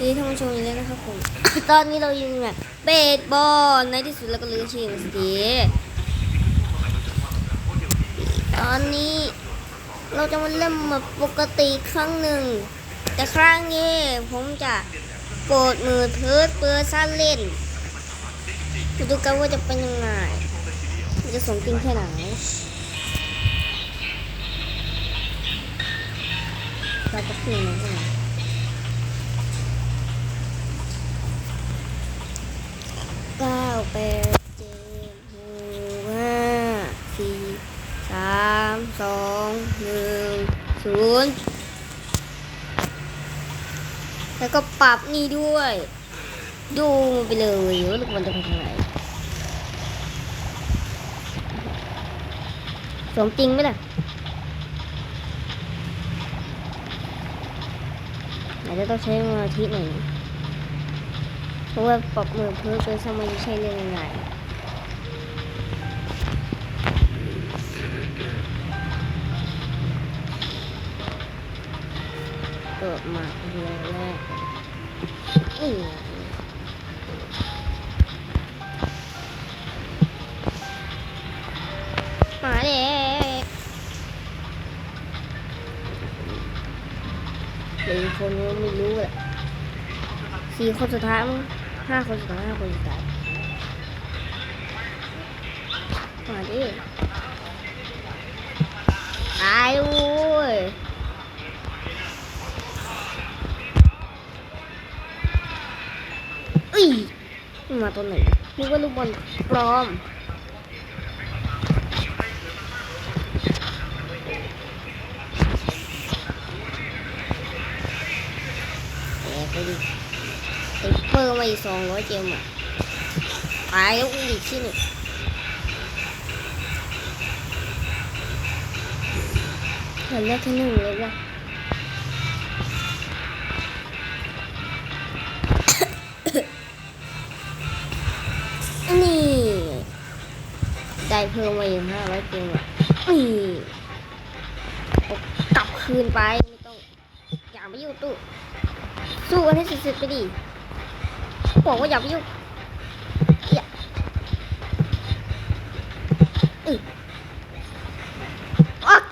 นี่ท่านผู้ชมอยู่แล้วนะครับผม ตอนนี้เรายิงแบบเบสบอลในที่สุดเราก็ลืมชื่อมันสักทีตอนนี้เราจะมาเล่นแบบปกติครั้งหนึ่ง แต่ครั้งนี้ผมจะโปรดมือถือเปิดสั้นเล่นมาดูกันว่าจะเป็นยังไงจะสมจริงแค่ไหนเราก็คือนะ เก้าแปดเจ็ดหกห้าสี่สามสองหนึ่งศูนย์แล้วก็ปรับนี่ด้วย ดูไปเลยว่าลูกบอลจะไปทางไหนสมจริงไหมล่ะอาจจะต้องใช้มาธิหน่อยน เพราะว่าปรับมือเพื่อเกินสมัยใช่เรื่องง่ายเปิดมาเรื่องแรกนี่มาเด็กเหลือคนไม่รู้แหละสี่คนสุดท้ายมั้ง ห้าคนสุดท้ายห้าคนสุดท้ายมาดิตายด้ยอุ้ยมันมาตัวไหนนึกว่าลูกบอลปลอม เพิ่มมาอีกสองร้อยเจมอะตายแล้วอีกที่หนึ่งเห็นเลขที่หนึ่งเลยว่ะนี่ได้เพิ่มมาอีกห้าร้อยเจมอะนี่กลับคืนไป ไม่ต้อง อย่าไปอยู่ตู้สู้กันให้สุดๆไปดิ บอกว่าอย่าไปยุ่งอย่าอึอ๊อก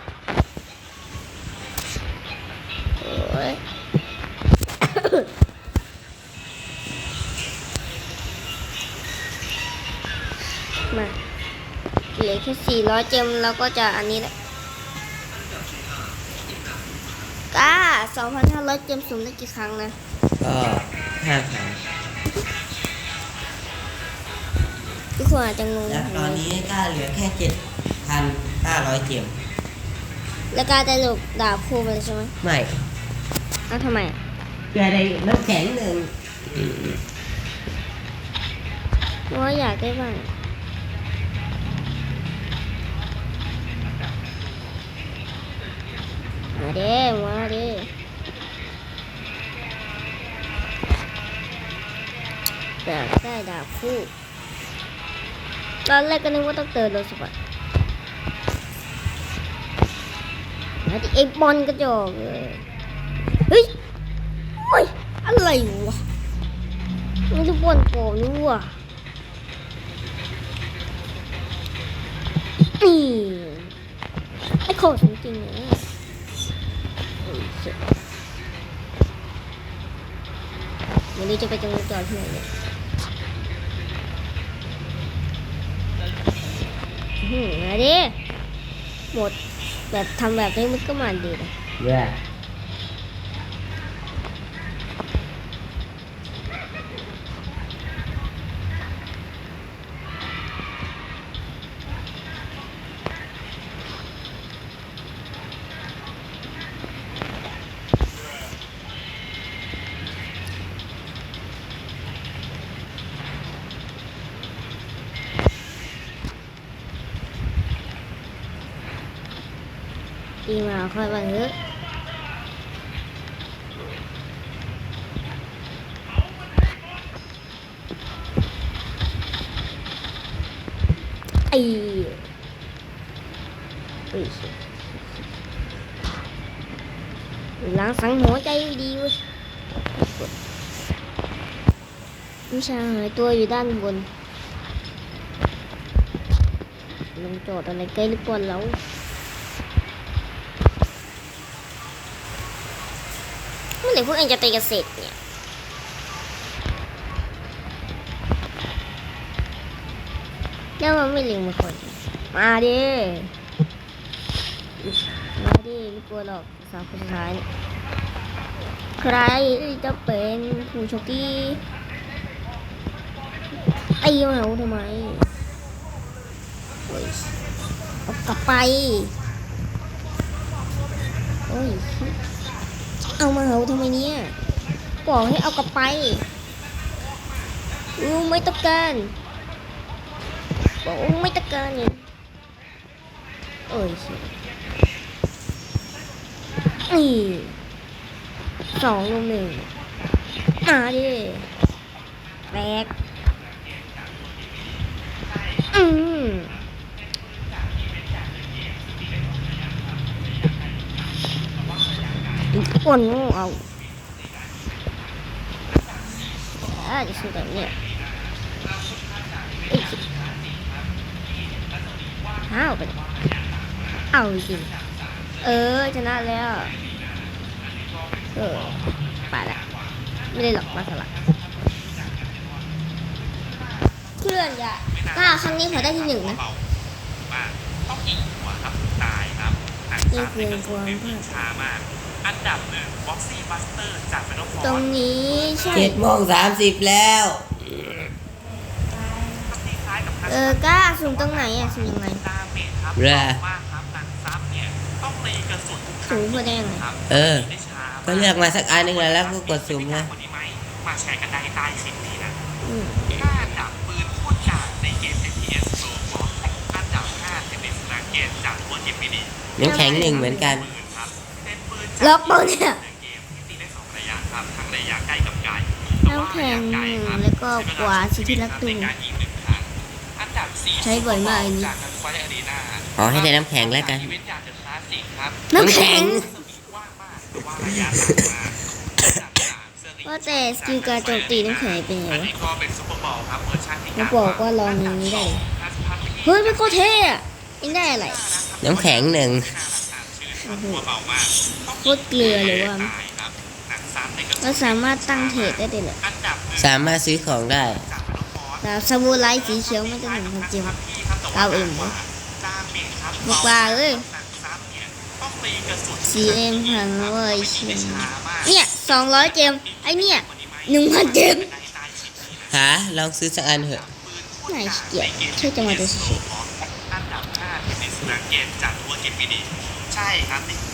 โอ้ยมาเหลือแค่สี่ร้อยเจมเราก็จะอันนี้แหละก้าสองพันห้าร้อยเจมสุ่มได้กี่ครั้งนะก็ห้าครั้ง ทุกคนอาจจะงง แล้วตอนนี้ก็เหลือแค่เจ็ดพันห้าร้อยเจียมแล้วการจะหลบดาบคู่ไปเลยใช่ไหมไม่อ้าวทำไมอะเพื่อได้น้ำแข็งหนึ่งเพราะว่าอยากได้บ้างมาเด้มาเด้อยากได้ดาบคู่ ตอนแรกก็นึกว่าต้องเติมรถสปอร์ตมาดิไอ้บอลกระจอกเลยเฮ้ยโอ้ยอะไรวะไม่รู้บอลโกงนี่วะอืมไอ้โคตรจริงๆเลยโอ้ยเจ็บไม่รู้จะไปจังหวัดจอดที่ไหนเนี่ยอื้อ หือมาดิหมดแบบทำแบบนี้มันก็มันดีนะเค่อยมาเถอะไอ้ล้างสังหัวใจดีเว้ยผู้ชาหายตัวอยู่ด้านบนลงจอดอะไรใกล้หรือเปล่าแล้ว เมื่อ ไหร่พวกเองจะตีกันเสร็จเนี่ย แล้วมันไม่เล็งมาคน มาดิ มาดิไม่กลัวหรอกสาวคนสุดท้าย ใครจะเป็นผู้โชคดีไอ้เหมาทำไมโอ้ยเอากลับไป โอ้ย เอามาเหาทำไมเนี่ยบอกให้เอากลับไปอูไม่ต้องการบอกไม่ต้องการเนี่ยโอ้ยนี่สองลุมหนึ่งมาดิแบกอืม คนโง่เอาอ่าจะสู้แบบเนี้อ้ยอ้าวไปเอาจริงเออชนะแล้ว เออไปละไม่ได้หรอกมาสละเพื่อนอย่าถ้าครั้งนี้เขอได้ที่หนึ่งนะเกต้องยิงหัวครับตายครับหนังนี่ซ้ำคือนกระสุนเนี่ยวิ่งช้ามาก อันดับหนึ่งบ็อกซี่บัสเตอร์จากเมทัลฟอตรงร์นี้ใช่ เจ็ดโมงสามสิบแล้วที่คล้ายกับเออกล้าสุ่มตรงไหนอะสุ่มยังไง ดาเมจครับแร่ มากครับหนังซ้ำเนี่ยต้องตีกระสุนทุกครั้สุ่งมเพื่อได้ยังไงครับเออ ได้ช้าก็เลือกมาสักอันหนึ่งแล้วแล้วก็กดสุ่มนะกว่านี้ไหมมาแชร์กันได้ใต้คลิปนี้นะ อืมห้าดับปืนโคตรกากในเกม FPS Pro Box อันดับห้าเทนนิสนาเกตจากตัวจิมมินีน้ำแข็งหนึ่งเหมือนกัน ปืนครับเป็นปืน ล็อกเปล่าเนี่ยในเกมที่ตีได้สองระยะครับทั้งระยะใกล้กับไกลน้ำแข็งแล้วก็กวาดสิที่รักตูในการยิงหนึ่งครั้งอันดับสี่ใช้บ่อยมากอันนี้จากกันไฟอารีนาขอให้ได้น้ำแข็งแล้วกันอีเวนต์อยากจะคลาสสิกครับน้ำแข็งสวิงกว้างมากแต่ว่าระยะต่างมากอันดับสามเซอร์ลิงว่าแต่สกิลการโจมตีน้ำแข็งเป็นยังไงอันวะนี้ก็เป็นซุปเปอร์บอลครับเวอร์ชันที่เขาบอกว่าลองอย่างนี้ได้เลยเฮ้ยเป็นโคตรเท่อะเองได้อะไร น้ำแข็งหนึ่ง โอ้โหตัวเบามากโคตรเกลือเลยว่ากระสุนเรามารถตั้งเทรดได้เลยเหรอสามารถซื้อของได้แต่ซามูไรสีเขียวไม่จะหนึ่งคนจริงเอาเองเหรอบอกว่าเอ้ยสีเอ็มพังเว้ยเชียงเนี่ยสองร้อยเจมไอเนี่ยหนึ่งพันเจมหาลองซื้อสักอันเถอะน่าเกียดแค่วยจะมาดูเฉยอันดับห้าเทนนิสนาเกตจากทัวร์เกมปีดี ใช่ครับนี่ๆ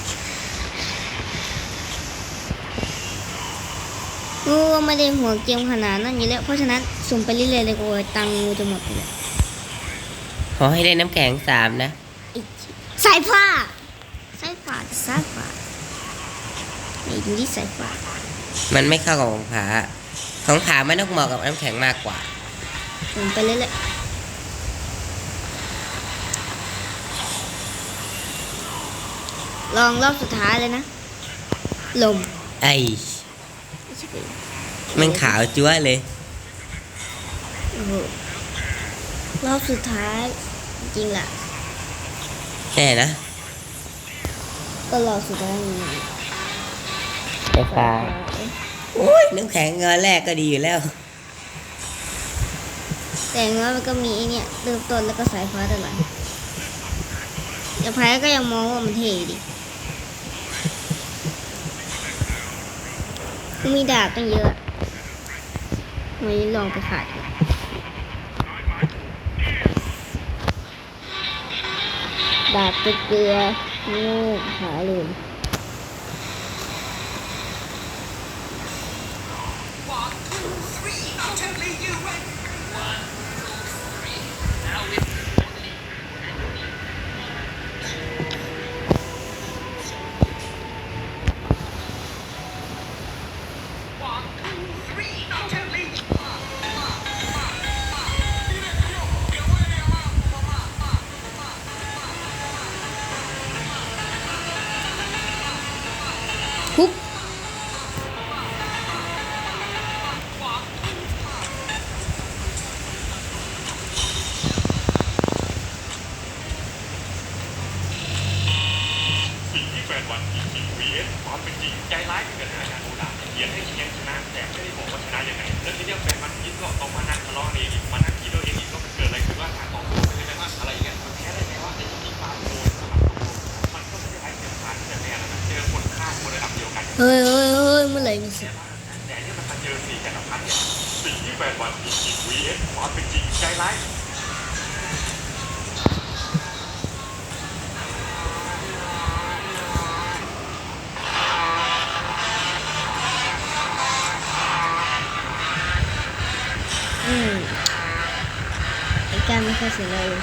กูไม่ได้หัวเกมขนาดนั้นอยู่แล้ว เพราะฉะนั้นสุ่มไปเรื่อยๆเลยกูตังค์กูจะหมดไปเลยขอให้ได้น้ำแข็งสามนะอีกสายฟ้าสายฟ้าสายฟ้าไอ้ดูดิสายฟ้ามันไม่เข้ากับของผาของผามันต้องเหมาะกับน้ำแข็งมากกว่าสุ่มไปเรื่อยๆ ลองรอบสุดท้ายเลยนะ ลมไอ้มันขาวจั๊วะเลย โอ้โหรอบสุดท้ายจริงแหละแน่นะก็รอบสุดท้ายนี่ไอ้ฟ้าโอ้ยน้ำแข็งเงินแรกก็ดีอยู่แล้ว แต่อย่างน้อยมันก็มีไอเนี่ยเริ่มต้นแล้วก็สายฟ้าตลอดแต่ไพ่ก็ยังมองว่ามันเท่ดิ มีดาบตั้งเยอะไม่ลองไปขายดาบตะเกียบงูหาลืมียนความเป็นจริงใจร้ายถึงขนาดนั้นโอดาเขียนให้เคียงชนะแต่ไม่ได้บอกว่าชนะยังไงแล้วทีเนี้ยแฟนมันคิดก็ต้องมานั่งทะเลาะกันเองอีกมานั่งคิดด้วยเองอีกว่ามันเกิดอะไรขึ้นว่าการต่อสู้เป็นยังไงบ้างอะไรอย่างเงี้ยมันแพ้ได้ไงว่าแต่จริงๆความโดนสลับตกลมันก็ไม่ได้ไร้เสียงผ่านแต่แน่แล้วนะเจอคนข้ามคนระดับเดียวกันเฮ้ยเฮ้ยเฮ้ยเมื่อไหร่มีสิแต่เนี่ยมันมาเจอสี่จักรพรรดิเนี่ยสิ่งที่แฟนบอลจริงๆ vs ความเป็นจริงใจร้าย อืมไ